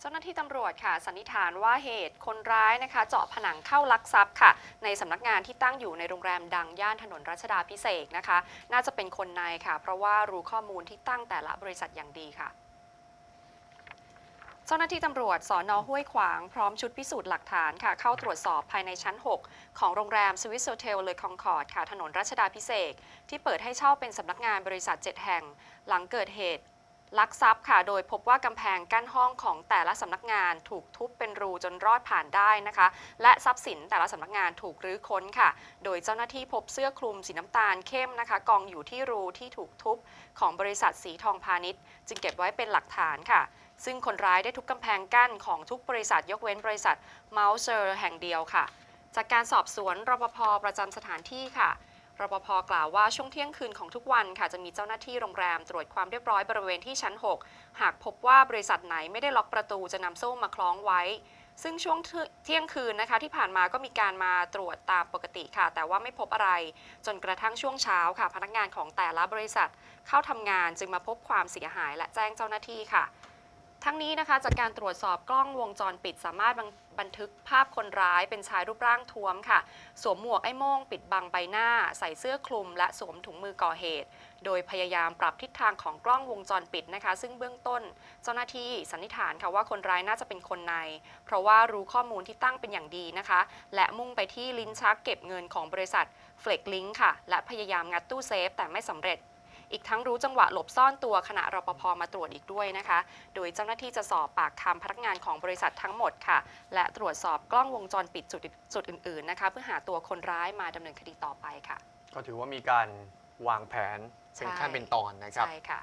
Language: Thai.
เจ้าหน้าที่ตำรวจค่ะสันนิษฐานว่าเหตุคนร้ายนะคะ เจาะผนังเข้าลักทรัพย์ค่ะ ในสำนักงานที่ตั้งอยู่ในโรงแรมดังย่านถนนรัชดาพิเศษนะคะ น่าจะเป็นคนในค่ะ เพราะว่ารู้ข้อมูลที่ตั้งแต่ละบริษัทอย่างดีค่ะเจ้าหน้าที่ตำรวจสอนอห้วยขวางพร้อมชุดพิสูจน์หลักฐานค่ะ เข้าตรวจสอบภายในชั้น 6 ของโรงแรมสวิสโ h เทลเลอคองคอร์ดค่ะ ถนนรัชดาพิเศษ ที่เปิดให้เช่าเป็นสำนักงานบริษัท 7 แห่ง หลังเกิดเหตุ ลักทรัพย์ค่ะ โดยพบว่ากำแพงกั้นห้องของแต่ละสำนักงานถูกทุบเป็นรูจนรอดผ่านได้นะคะ และทรัพย์สินแต่ละสำนักงานถูกรื้อค้นค่ะ โดยเจ้าหน้าที่พบเสื้อคลุมสีน้ำตาลเข้มนะคะ กองอยู่ที่รูที่ถูกทุบของบริษัทสีทองพาณิชย์ จึงเก็บไว้เป็นหลักฐานค่ะ ซึ่งคนร้ายได้ทุบกำแพงกั้นของทุกบริษัทยกเว้นบริษัทเมาส์เซอร์แห่งเดียวค่ะ จากการสอบสวนรปภประจำสถานที่ค่ะ รปภกล่าวว่าช่วงเที่ยงคืนของทุกวันค่ะจะมีเจ้าหน้าที่โรงแรมตรวจความเรียบร้อยบริเวณที่ชั้น 6 หากพบว่าบริษัทไหนไม่ได้ล็อกประตูจะนำโซ่มาคล้องไว้ ซึ่งช่วงเที่ยงคืนนะคะที่ผ่านมาก็มีการมาตรวจตามปกติค่ะ แต่ว่าไม่พบอะไร จนกระทั่งช่วงเช้าค่ะ พนักงานของแต่ละบริษัทเข้าทำงานจึงมาพบความเสียหายและแจ้งเจ้าหน้าที่ค่ะ ทั้งนี้นะคะจากการตรวจสอบกล้องวงจรปิดสามารถบันบันทึกภาพคนร้ายเป็นชายรูปร่างท้วมค่ะ สวมหมวกไอ้โม่งปิดบังใบหน้า ใส่เสื้อคลุม และสวมถุงมือก่อเหตุ โดยพยายามปรับทิศทางของกล้องวงจรปิดนะคะ ซึ่งเบื้องต้น เจ้าหน้าที่สันนิษฐานค่ะว่าคนร้ายน่าจะเป็นคนใน เพราะว่ารู้ข้อมูลที่ตั้งเป็นอย่างดีนะคะ และมุ่งไปที่ลิ้นชักเก็บเงินของบริษัทเฟล็กลิงค่ะและพยายามงัดตู้เซฟแต่ไม่สำเร็จ อีกทั้งรู้จังหวะหลบซ่อนตัวขณะรปภมาตรวจอีกด้วยนะคะ โดยเจ้าหน้าที่จะสอบปากคำพนักงานของบริษัททั้งหมดค่ะ และตรวจสอบกล้องวงจรปิดจุดจุดอื่นๆนะคะเพื่อหาตัวคนร้ายมาดำเนินคดีต่อไปค่ะ ก็ถือว่ามีการวางแผนเป็นใช่ขั้นเป็นตอนนะครับใช่ค่ะ